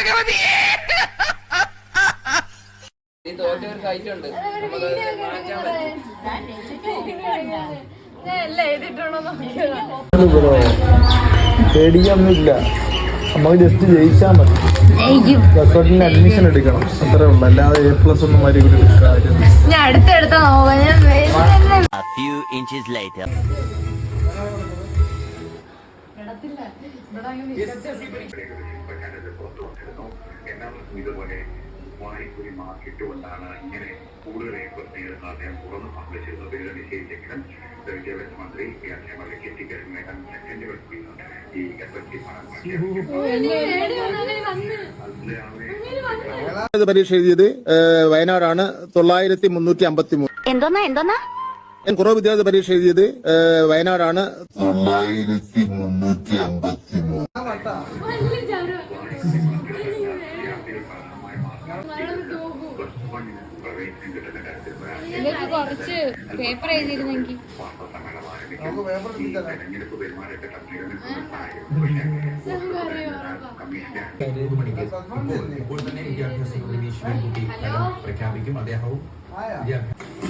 ഭഗവതിയെ ഈ തോറ്റ ഒരു കയറ്റുണ്ട് പേടിക്കൊന്നുമില്ല നമുക്ക് ജസ്റ്റ് ജയിച്ചാൽ മതി. പ്ലസ് വണ്ണിന് അഡ്മിഷൻ എടുക്കണം. അത്രേ ഉള്ളൂ. അല്ലാതെ എ പ്ലസ് ഒന്നും വരെ ഇവിടെ ഞാൻ അടുത്തെടുത്ത നോക്കാം ഞാൻ എന്നാൽ. ഇതുപോലെ വായ്പൊരി മാർക്കറ്റ് കൊണ്ടാണ് ഇങ്ങനെ കൂടുതൽ ഏർപ്പെട്ട് ചെയ്തതെന്ന് അദ്ദേഹം തുറന്ന് പങ്കുവച്ചത് പേര് നിശ്ചയിച്ചെങ്കിലും വിദ്യാഭ്യാസ മന്ത്രി വ്യാഖ്യാനങ്ങളിലേക്ക് എത്തിക്കഴിഞ്ഞ സെക്കൻഡുകൾ ഈ എഫക്റ്റി ഇത് പരീക്ഷ എഴുതിയത് വയനാടാണ് തൊള്ളായിരത്തി മുന്നൂറ്റി അമ്പത്തി മൂന്ന് എന്തോന്നാ എന്തോന്നാ കുറവ് വിദ്യാർത്ഥി പരീക്ഷ എഴുതിയത് വയനാടാണ്. ഇതൊക്കെ കുറച്ച് പേപ്പർ എഴുതിയിരുന്നെങ്കിൽ. പ്രഖ്യാപിക്കും പെരുമാറ്റ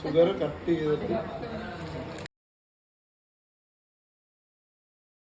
ഷുഗർ കട്ട്. ചെയ്തിട്ട്.